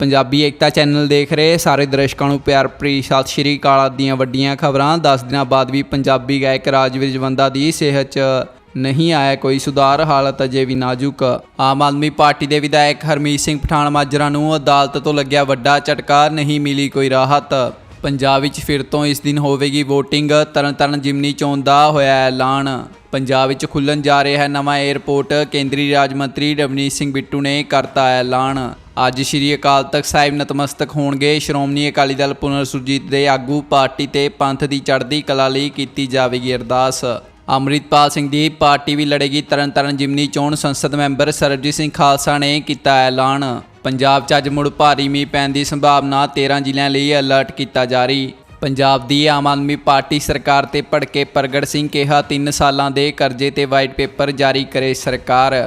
ਪੰਜਾਬੀ ਏਕਤਾ channel ਦੇਖ ਰਹੇ ਸਾਰੇ ਦਰਸ਼ਕਾਂ ਨੂੰ ਪਿਆਰ ਭਰੀ ਸਤਿ ਸ਼੍ਰੀ ਅਕਾਲ ਦੀਆਂ ਵੱਡੀਆਂ ਖਬਰਾਂ। 10 ਦਿਨਾਂ ਬਾਅਦ ਵੀ ਪੰਜਾਬੀ ਗਾਇਕ ਰਾਜਵੀਰ ਜਵੰਦਾ ਦੀ ਸਿਹਤ 'ਚ ਨਹੀਂ ਆਇਆ ਕੋਈ ਸੁਧਾਰ, ਹਾਲਤ ਅਜੇ ਵੀ ਨਾਜ਼ੁਕ। ਆਮ ਆਦਮੀ ਪਾਰਟੀ ਦੇ ਵਿਧਾਇਕ ਹਰਮੀਤ ਸਿੰਘ ਪਠਾਨ ਮਾਜਰਾ ਨੂੰ ਅਦਾਲਤ ਤੋਂ ਲੱਗਿਆ ਵੱਡਾ ਝਟਕਾ, ਨਹੀਂ ਮਿਲੀ ਕੋਈ ਰਾਹਤ। ਪੰਜਾਬ ਵਿੱਚ ਫਿਰ ਤੋਂ ਇਸ ਦਿਨ ਹੋਵੇਗੀ VOTING ਤਰਨਤਾਰਨ ਜਿਮਨੀ ਚੋਣ ਦਾ ਹੋਇਆ ਐਲਾਨ। ਪੰਜਾਬ ਵਿੱਚ ਖੁੱਲਣ ਜਾ ਰਿਹਾ ਹੈ ਨਵਾਂ 에ਅਰਪੋਰਟ ਕੇਂਦਰੀ ਰਾਜ ਮੰਤਰੀ ਰਵਨੀਤ ਸਿੰਘ ਬਿੱਟੂ ਨੇ ਕਰਤਾ ਐਲਾਨ। ਅੱਜ ਸ਼੍ਰੀ ਅਕਾਲ ਤਖਤ ਸਾਹਿਬ ਨਤਮਸਤਕ ਹੋਣਗੇ। ਸ਼੍ਰੋਮਣੀ ਅਕਾਲੀ ਦਲ ਪੁਨਰ ਸੁਰਜੀਤ ਦੇ ਆਗੂ ਪਾਰਟੀ ਤੇ ਪੰਥ ਦੀ ਚੜ੍ਹਦੀ ਕਲਾ ਲਈ ਕੀਤੀ ਜਾਵੇਗੀ ਅਰਦਾਸ। ਅੰਮ੍ਰਿਤਪਾਲ ਸਿੰਘ ਦੀ ਪਾਰਟੀ ਵੀ ਲੜੇਗੀ। ਤਰਨਤਾਰਨ ਜਿਮਨੀ ਚੋਣ ਸੰਸਦ ਮੈਂਬਰ ਸਰਬਜੀਤ ਸਿੰਘ ਖਾਲਸਾ ਨੇ ਕੀਤਾ ਐਲਾਨ। ਪੰਜਾਬ 'ਚ ਅੱਜ ਮੁੜ ਭਾਰੀ ਮੀਂਹ ਪੈਣ ਦੀ ਸੰਭਾਵਨਾ 13 ਜ਼ਿਲ੍ਹਿਆਂ ਲਈ ਅਲਰਟ ਕੀਤਾ ਜਾਰੀ। ਪੰਜਾਬ ਦੀ ਆਮ ਆਦਮੀ ਪਾਰਟੀ ਸਰਕਾਰ ਤੇ ਭੜਕੇ ਪ੍ਰਗਟ ਸਿੰਘ ਕਿਹਾ 3 ਸਾਲਾਂ ਦੇ ਕਰਜ਼ੇ ਤੇ ਵਾਈਟ ਪੇਪਰ ਜਾਰੀ ਕਰੇ ਸਰਕਾਰ।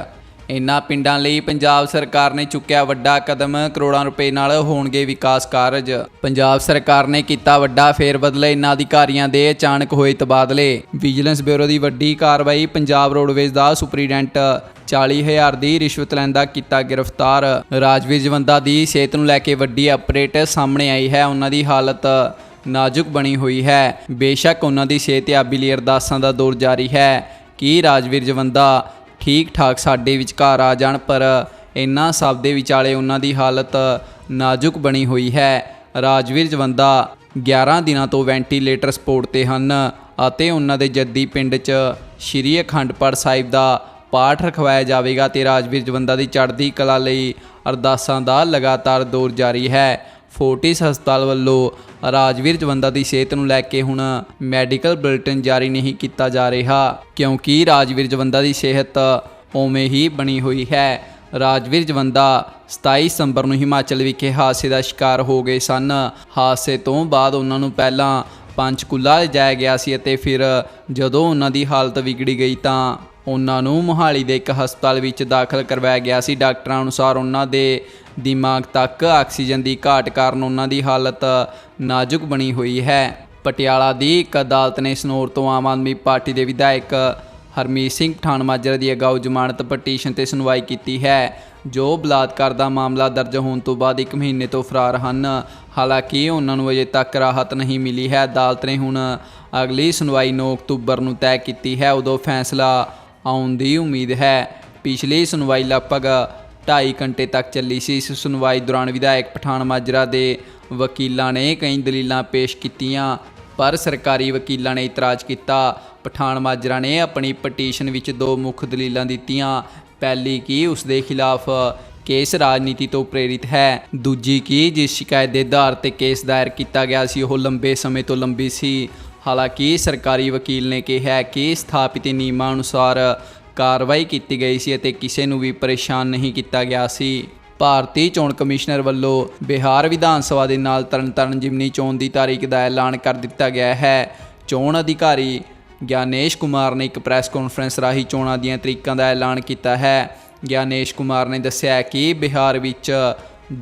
ਇਨ੍ਹਾਂ ਪਿੰਡਾਂ ਲਈ ਪੰਜਾਬ ਸਰਕਾਰ ਨੇ ਚੁੱਕਿਆ ਵੱਡਾ ਕਦਮ ਕਰੋੜਾਂ ਰੁਪਏ ਨਾਲ ਹੋਣਗੇ ਵਿਕਾਸ ਕਾਰਜ। ਪੰਜਾਬ ਸਰਕਾਰ ਨੇ ਕੀਤਾ ਵੱਡਾ ਫੇਰਬਦਲ ਇਨ੍ਹਾਂ ਅਧਿਕਾਰੀਆਂ ਦੇ ਅਚਾਨਕ ਹੋਏ ਤਬਾਦਲੇ। ਵਿਜੀਲੈਂਸ ਬਿਊਰੋ ਦੀ ਵੱਡੀ ਕਾਰਵਾਈ ਪੰਜਾਬ ਰੋਡਵੇਜ਼ ਦਾ ਸੁਪਰੀਡੈਂਟ। 40000 ਦੀ ਰਿਸ਼ਵਤ ਲੈਂਦਾ ਕੀਤਾ ਗ੍ਰਿਫਤਾਰ। ਰਾਜਵੀਰ ਜਵੰਦਾ ਦੀ ਸਿਹਤ ਨੂੰ ਲੈ ਕੇ ਵੱਡੀ ਅਪਡੇਟ ਸਾਹਮਣੇ ਆਈ ਹੈ। ਉਹਨਾਂ ਦੀ ਹਾਲਤ ਨਾਜ਼ੁਕ ਬਣੀ ਹੋਈ ਹੈ। ਬੇਸ਼ੱਕ ਉਹਨਾਂ ਦੀ ਸਿਹਤਯਾਬੀ ਲਈ ਅਰਦਾਸਾਂ ਦਾ ਦੌਰ ਜਾਰੀ ਹੈ। ਕਿ ਰਾਜਵੀਰ ਜਵੰਦਾ ਠੀਕ ਠਾਕ ਸਾਡੇ ਵਿਚਕਾਰ ਆ ਜਾਣ, ਪਰ ਇਨ੍ਹਾਂ ਸਭ ਦੇ ਵਿਚਾਲੇ ਉਹਨਾਂ ਦੀ ਹਾਲਤ ਨਾਜ਼ੁਕ ਬਣੀ ਹੋਈ ਹੈ। ਰਾਜਵੀਰ ਜਵੰਦਾ 11 ਦਿਨਾਂ ਤੋਂ ਵੈਂਟੀਲੇਟਰ ਸਪੋਰਟ ਤੇ ਹਨ ਅਤੇ ਉਹਨਾਂ ਦੇ ਜੱਦੀ ਪਿੰਡ 'ਚ ਸ਼੍ਰੀ ਅਖੰਡ ਪਾਠ ਸਾਹਿਬ ਦਾ ਪਾਠ ਰਖਵਾਇਆ ਜਾਵੇਗਾ ਤੇ ਰਾਜਵੀਰ ਜਵੰਦਾ ਦੀ ਚੜ੍ਹਦੀ ਕਲਾ ਲਈ ਅਰਦਾਸਾਂ ਦਾ ਲਗਾਤਾਰ ਦੌਰ ਜਾਰੀ ਹੈ। ਫੋਰਟਿਸ ਹਸਪਤਾਲ ਵੱਲੋਂ ਰਾਜਵੀਰ ਜਵੰਦਾ ਦੀ ਸਿਹਤ ਨੂੰ ਲੈ ਕੇ ਹੁਣ ਮੈਡੀਕਲ ਬੁਲੇਟਿਨ ਜਾਰੀ ਨਹੀਂ ਕੀਤਾ ਜਾ ਰਿਹਾ, ਕਿਉਂਕਿ ਰਾਜਵੀਰ ਜਵੰਦਾ ਦੀ ਸਿਹਤ ਉਵੇਂ ਹੀ ਬਣੀ ਹੋਈ ਹੈ। ਰਾਜਵੀਰ ਜਵੰਦਾ 27 ਸਤੰਬਰ ਨੂੰ ਹਿਮਾਚਲ ਵਿਖੇ ਹਾਦਸੇ ਦਾ ਸ਼ਿਕਾਰ ਹੋ ਗਏ ਸਨ। ਹਾਦਸੇ ਤੋਂ ਬਾਅਦ ਉਹਨਾਂ ਨੂੰ ਪਹਿਲਾਂ ਪੰਚਕੂਲਾ ਲਿਜਾਇਆ ਗਿਆ ਸੀ ਅਤੇ ਫਿਰ ਜਦੋਂ ਉਹਨਾਂ ਦੀ ਹਾਲਤ ਵਿਗੜੀ ਗਈ ਤਾਂ ਉਹਨਾਂ ਨੂੰ ਮੋਹਾਲੀ ਦੇ ਇੱਕ ਹਸਪਤਾਲ ਵਿੱਚ ਦਾਖਲ ਕਰਵਾਇਆ ਗਿਆ ਸੀ। ਡਾਕਟਰਾਂ ਅਨੁਸਾਰ ਉਹਨਾਂ ਦੇ ਦਿਮਾਗ ਤੱਕ ਆਕਸੀਜਨ ਦੀ ਘਾਟ ਕਾਰਨ ਉਹਨਾਂ ਦੀ ਹਾਲਤ ਨਾਜ਼ੁਕ ਬਣੀ ਹੋਈ ਹੈ। ਪਟਿਆਲਾ ਦੀ ਇੱਕ ਅਦਾਲਤ ਨੇ ਸਨੌਰ ਤੋਂ ਆਮ ਆਦਮੀ ਪਾਰਟੀ ਦੇ ਵਿਧਾਇਕ ਹਰਮੀਤ ਸਿੰਘ ਪਠਾਨ ਮਾਜਰਾ ਦੀ ਅਗਾਊ ਜ਼ਮਾਨਤ ਪਟੀਸ਼ਨ ਤੇ ਸੁਣਵਾਈ ਕੀਤੀ ਹੈ, ਜੋ ਬਲਾਤਕਾਰ ਦਾ ਮਾਮਲਾ ਦਰਜ ਹੋਣ ਤੋਂ ਬਾਅਦ 1 ਮਹੀਨੇ ਤੋਂ ਫਰਾਰ ਹਨ। ਹਾਲਾਂਕਿ ਉਹਨਾਂ ਨੂੰ ਅਜੇ ਤੱਕ ਰਾਹਤ ਨਹੀਂ ਮਿਲੀ ਹੈ। ਅਦਾਲਤ ਨੇ ਹੁਣ ਅਗਲੀ ਸੁਣਵਾਈ 9 ਅਕਤੂਬਰ ਨੂੰ ਤੈਅ ਕੀਤੀ ਹੈ। ਉਦੋਂ ਫੈਸਲਾ ਆਉਣ ਦੀ ਉਮੀਦ ਹੈ। ਪਿਛਲੀ ਸੁਣਵਾਈ ਲਗਭਗ 2.5 ਘੰਟੇ ਤੱਕ ਚੱਲੀ ਸੀ। ਇਸ ਸੁਣਵਾਈ ਦੌਰਾਨ ਵਿਧਾਇਕ ਪਠਾਨ ਮਾਜਰਾ ਦੇ ਵਕੀਲਾਂ ਨੇ ਕਈ ਦਲੀਲਾਂ ਪੇਸ਼ ਕੀਤੀਆਂ, ਪਰ ਸਰਕਾਰੀ ਵਕੀਲਾਂ ਨੇ ਇਤਰਾਜ਼ ਕੀਤਾ। ਪਠਾਨ ਮਾਜਰਾ ਨੇ ਆਪਣੀ ਪਟੀਸ਼ਨ ਵਿੱਚ ਦੋ ਮੁੱਖ ਦਲੀਲਾਂ ਦਿੱਤੀਆਂ। ਪਹਿਲੀ ਕਿ ਉਸ ਦੇ ਖਿਲਾਫ ਕੇਸ ਰਾਜਨੀਤੀ ਤੋਂ ਪ੍ਰੇਰਿਤ ਹੈ। ਦੂਜੀ ਕਿ ਜਿਸ ਸ਼ਿਕਾਇਤ ਦੇ ਆਧਾਰ ਤੇ ਕੇਸ ਦਾਇਰ ਕੀਤਾ ਗਿਆ ਸੀ, ਉਹ ਲੰਬੇ ਸਮੇਂ ਤੋਂ ਲੰਬੀ ਸੀ। ਹਾਲਾਂਕਿ ਸਰਕਾਰੀ ਵਕੀਲ ਨੇ ਕਿਹਾ ਕਿ ਸਥਾਪਿਤ ਨਿਯਮਾਂ ਅਨੁਸਾਰ ਕਾਰਵਾਈ ਕੀਤੀ ਗਈ ਸੀ ਅਤੇ ਕਿਸੇ ਨੂੰ ਵੀ ਪਰੇਸ਼ਾਨ ਨਹੀਂ ਕੀਤਾ ਗਿਆ ਸੀ। ਭਾਰਤੀ ਚੋਣ ਕਮਿਸ਼ਨਰ ਵੱਲੋਂ ਬਿਹਾਰ ਵਿਧਾਨ ਸਭਾ ਦੇ ਨਾਲ ਤਰਨਤਾਰਨ ਜਿਮਨੀ ਚੋਣ ਦੀ ਤਾਰੀਖ ਦਾ ਐਲਾਨ ਕਰ ਦਿੱਤਾ ਗਿਆ ਹੈ। ਚੋਣ ਅਧਿਕਾਰੀ ਗਿਆਨੇਸ਼ ਕੁਮਾਰ ਨੇ ਇੱਕ ਪ੍ਰੈਸ ਕਾਨਫਰੰਸ ਰਾਹੀਂ ਚੋਣਾਂ ਦੀਆਂ ਤਰੀਕਾਂ ਦਾ ਐਲਾਨ ਕੀਤਾ ਹੈ। ਗਿਆਨੇਸ਼ ਕੁਮਾਰ ਨੇ ਦੱਸਿਆ ਕਿ ਬਿਹਾਰ ਵਿੱਚ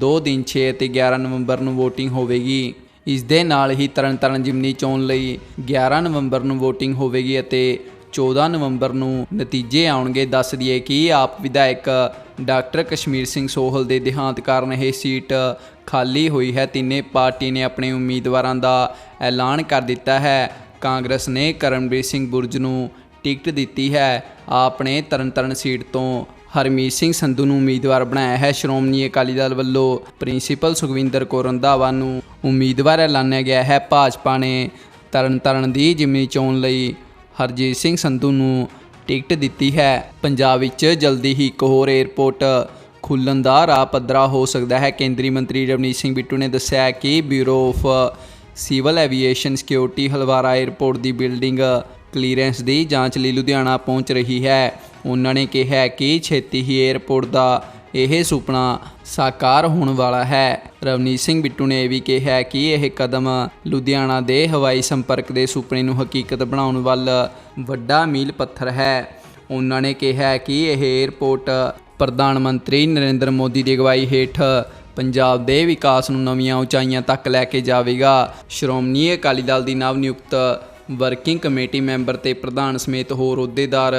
2 ਦਿਨ 6 ਅਤੇ 11 ਨਵੰਬਰ ਨੂੰ VOTING ਹੋਵੇਗੀ। ਇਸ ਦੇ ਨਾਲ ਹੀ ਤਰਨਤਾਰਨ ਜਿਮਨੀ ਚੋਣ ਲਈ 11 ਨਵੰਬਰ ਨੂੰ VOTING ਹੋਵੇਗੀ ਅਤੇ 14 ਨਵੰਬਰ ਨੂੰ ਨਤੀਜੇ ਆਉਣਗੇ। ਦੱਸ ਦਈਏ ਕਿ ਆਪ ਵਿਧਾਇਕ ਡਾਕਟਰ ਕਸ਼ਮੀਰ ਸਿੰਘ ਸੋਹਲ ਦੇ ਦੇਹਾਂਤ ਕਾਰਨ ਇਹ ਸੀਟ ਖਾਲੀ ਹੋਈ ਹੈ। ਤਿੰਨੇ ਪਾਰਟੀ ਨੇ ਆਪਣੇ ਉਮੀਦਵਾਰਾਂ ਦਾ ਐਲਾਨ ਕਰ ਦਿੱਤਾ ਹੈ। ਕਾਂਗਰਸ ਨੇ ਕਰਮਵੀਰ ਸਿੰਘ ਬੁਰਜ ਨੂੰ ਟਿਕਟ ਦਿੱਤੀ ਹੈ। ਆਪ ਨੇ ਤਰਨਤਾਰਨ ਸੀਟ ਤੋਂ ਹਰਮੀਤ ਸਿੰਘ ਸੰਧੂ ਨੂੰ ਉਮੀਦਵਾਰ ਬਣਾਇਆ ਹੈ। ਸ਼੍ਰੋਮਣੀ ਅਕਾਲੀ ਦਲ ਵੱਲੋਂ ਪ੍ਰਿੰਸੀਪਲ ਸੁਖਵਿੰਦਰ ਕੌਰ ਰੰਧਾਵਾ ਨੂੰ ਉਮੀਦਵਾਰ ਐਲਾਨਿਆ ਗਿਆ ਹੈ। ਭਾਜਪਾ ਨੇ ਤਰਨ ਤਰਨਤਾਰਨ ਦੀ ਜਿਮਨੀ ਚੋਣ ਲਈ ਹਰਜੀਤ ਸਿੰਘ ਸੰਧੂ ਨੂੰ ਟਿਕਟ ਦਿੱਤੀ ਹੈ। ਪੰਜਾਬ ਵਿੱਚ ਜਲਦੀ ਹੀ ਇੱਕ ਹੋਰ 에ਅਰਪੋਰਟ ਖੁੱਲ੍ਹਣ ਦਾ ਰਾਹ ਪੱਧਰਾ ਹੋ ਸਕਦਾ ਹੈ। ਕੇਂਦਰੀ ਮੰਤਰੀ ਰਵਨੀਤ ਸਿੰਘ ਬਿੱਟੂ ਨੇ ਦੱਸਿਆ ਕਿ bureau of civil aviation security Halwara airport the building clearance ਦੀ ਜਾਂਚ ਲਈ ਲੁਧਿਆਣਾ ਪਹੁੰਚ ਰਹੀ ਹੈ। ਉਹਨਾਂ ਨੇ ਕਿਹਾ ਕਿ ਛੇਤੀ ਹੀ 에ਅਰਪੋਰਟ ਦਾ ਇਹ ਸੁਪਨਾ ਸਾਕਾਰ ਹੋਣ ਵਾਲਾ ਹੈ। ਰਵਨੀਤ ਸਿੰਘ ਬਿੱਟੂ ਨੇ ਇਹ ਵੀ ਕਿਹਾ ਕਿ ਇਹ ਕਦਮ ਲੁਧਿਆਣਾ ਦੇ ਹਵਾਈ ਸੰਪਰਕ ਦੇ ਸੁਪਨੇ ਨੂੰ ਹਕੀਕਤ ਬਣਾਉਣ ਵੱਲ ਵੱਡਾ ਮੀਲ ਪੱਥਰ ਹੈ। ਉਹਨਾਂ ਨੇ ਕਿਹਾ ਕਿ ਇਹ 에ਅਰਪੋਰਟ ਪ੍ਰਧਾਨ ਮੰਤਰੀ ਨਰਿੰਦਰ ਮੋਦੀ ਦੀ ਅਗਵਾਈ ਹੇਠ ਪੰਜਾਬ ਦੇ ਵਿਕਾਸ ਨੂੰ ਨਵੀਆਂ ਉਚਾਈਆਂ ਤੱਕ ਲੈ ਕੇ ਜਾਵੇਗਾ। ਸ਼੍ਰੋਮਣੀ ਅਕਾਲੀ ਦਲ ਦੀ ਨਵ ਨਿਯੁਕਤ ਵਰਕਿੰਗ ਕਮੇਟੀ ਮੈਂਬਰ ਤੇ ਪ੍ਰਧਾਨ ਸਮੇਤ ਹੋਰ ਅਹੁਦੇਦਾਰ।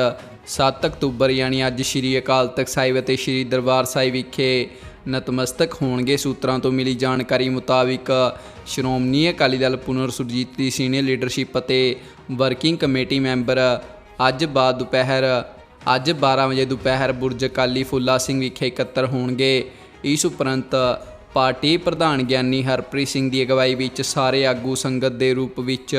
7 ਅਕਤੂਬਰ ਯਾਨੀ ਅੱਜ ਸ਼੍ਰੀ ਅਕਾਲ ਤਖਤ ਸਾਹਿਬ ਅਤੇ ਸ਼੍ਰੀ ਦਰਬਾਰ ਸਾਹਿਬ ਵਿਖੇ ਨਤਮਸਤਕ ਹੋਣਗੇ। ਸੂਤਰਾਂ ਤੋਂ ਮਿਲੀ ਜਾਣਕਾਰੀ ਮੁਤਾਬਿਕ ਸ਼੍ਰੋਮਣੀ ਅਕਾਲੀ ਦਲ ਪੁਨਰ ਸੁਰਜੀਤ ਦੀ ਸੀਨੀਅਰ ਲੀਡਰਸ਼ਿਪ ਅਤੇ ਵਰਕਿੰਗ ਕਮੇਟੀ ਮੈਂਬਰ ਅੱਜ ਬਾਅਦ ਦੁਪਹਿਰ, ਅੱਜ 12 ਵਜੇ ਦੁਪਹਿਰ ਬੁਰਜ ਅਕਾਲੀ ਫੁੱਲਾ ਸਿੰਘ ਵਿਖੇ ਇਕੱਤਰ ਹੋਣਗੇ। ਇਸ ਉਪਰੰਤ ਪਾਰਟੀ ਪ੍ਰਧਾਨ ਗਿਆਨੀ ਹਰਪ੍ਰੀਤ ਸਿੰਘ ਦੀ ਅਗਵਾਈ ਵਿੱਚ ਸਾਰੇ ਆਗੂ ਸੰਗਤ ਦੇ ਰੂਪ ਵਿੱਚ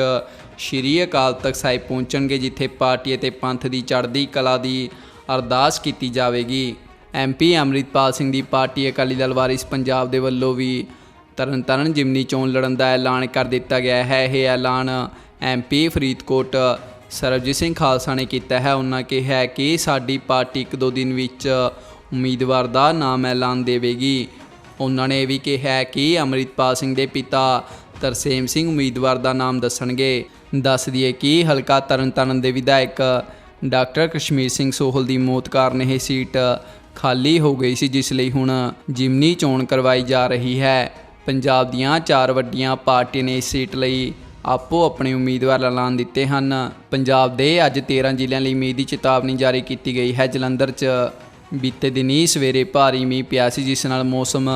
ਸ਼੍ਰੀ ਅਕਾਲ ਤਖਤ ਸਾਹਿਬ ਪਹੁੰਚਣਗੇ, ਜਿੱਥੇ ਪਾਰਟੀ ਅਤੇ ਪੰਥ ਦੀ ਚੜ੍ਹਦੀ ਕਲਾ ਦੀ ਅਰਦਾਸ ਕੀਤੀ ਜਾਵੇਗੀ। ਐਮਪੀ ਅੰਮ੍ਰਿਤਪਾਲ ਸਿੰਘ ਦੀ ਪਾਰਟੀ ਅਕਾਲੀ ਦਲ ਵਾਰਿਸ ਪੰਜਾਬ ਦੇ ਵੱਲੋਂ ਵੀ ਤਰਨਤਾਰਨ ਜਿਮਨੀ ਚੋਣ ਲੜਨ ਦਾ ਐਲਾਨ ਕਰ ਦਿੱਤਾ ਗਿਆ ਹੈ। ਇਹ ਐਲਾਨ ਐਮਪੀ ਫਰੀਦਕੋਟ ਸਰਬਜੀਤ ਸਿੰਘ ਖਾਲਸਾ ਨੇ ਕੀਤਾ ਹੈ। ਉਹਨਾਂ ਕਿਹਾ ਕਿ ਸਾਡੀ ਪਾਰਟੀ ਇੱਕ ਦੋ ਦਿਨ ਵਿੱਚ ਉਮੀਦਵਾਰ ਦਾ ਨਾਮ ਐਲਾਨ ਦੇਵੇਗੀ। ਉਹਨਾਂ ਨੇ ਇਹ ਵੀ ਕਿਹਾ ਕਿ ਅੰਮ੍ਰਿਤਪਾਲ ਸਿੰਘ ਦੇ ਪਿਤਾ ਤਰਸੇਮ ਸਿੰਘ ਉਮੀਦਵਾਰ ਦਾ ਨਾਮ ਦੱਸਣਗੇ। ਦੱਸ ਦਈਏ ਕਿ ਹਲਕਾ ਤਰਨਤਾਰਨ ਦੇ ਵਿਧਾਇਕ ਡਾਕਟਰ ਕਸ਼ਮੀਰ ਸਿੰਘ ਸੋਹਲ ਦੀ ਮੌਤ ਕਾਰਨ ਇਹ ਸੀਟ ਖਾਲੀ ਹੋ ਗਈ ਸੀ, ਜਿਸ ਲਈ ਹੁਣ ਜਿਮਨੀ ਚੋਣ ਕਰਵਾਈ ਜਾ ਰਹੀ ਹੈ। ਪੰਜਾਬ ਦੀਆਂ ਚਾਰ ਵੱਡੀਆਂ ਪਾਰਟੀਆਂ ਨੇ ਇਸ ਸੀਟ ਲਈ ਆਪੋ ਆਪਣੇ ਉਮੀਦਵਾਰ ਐਲਾਨ ਦਿੱਤੇ ਹਨ। ਪੰਜਾਬ ਦੇ ਅੱਜ 13 ਜ਼ਿਲ੍ਹਿਆਂ ਲਈ ਮੀਂਹ ਦੀ ਚੇਤਾਵਨੀ ਜਾਰੀ ਕੀਤੀ ਗਈ ਹੈ। ਜਲੰਧਰ 'ਚ ਬੀਤੇ ਦਿਨੀ ਸਵੇਰੇ ਭਾਰੀ ਮੀਂਹ ਪਿਆ ਸੀ, ਜਿਸ ਨਾਲ ਮੌਸਮ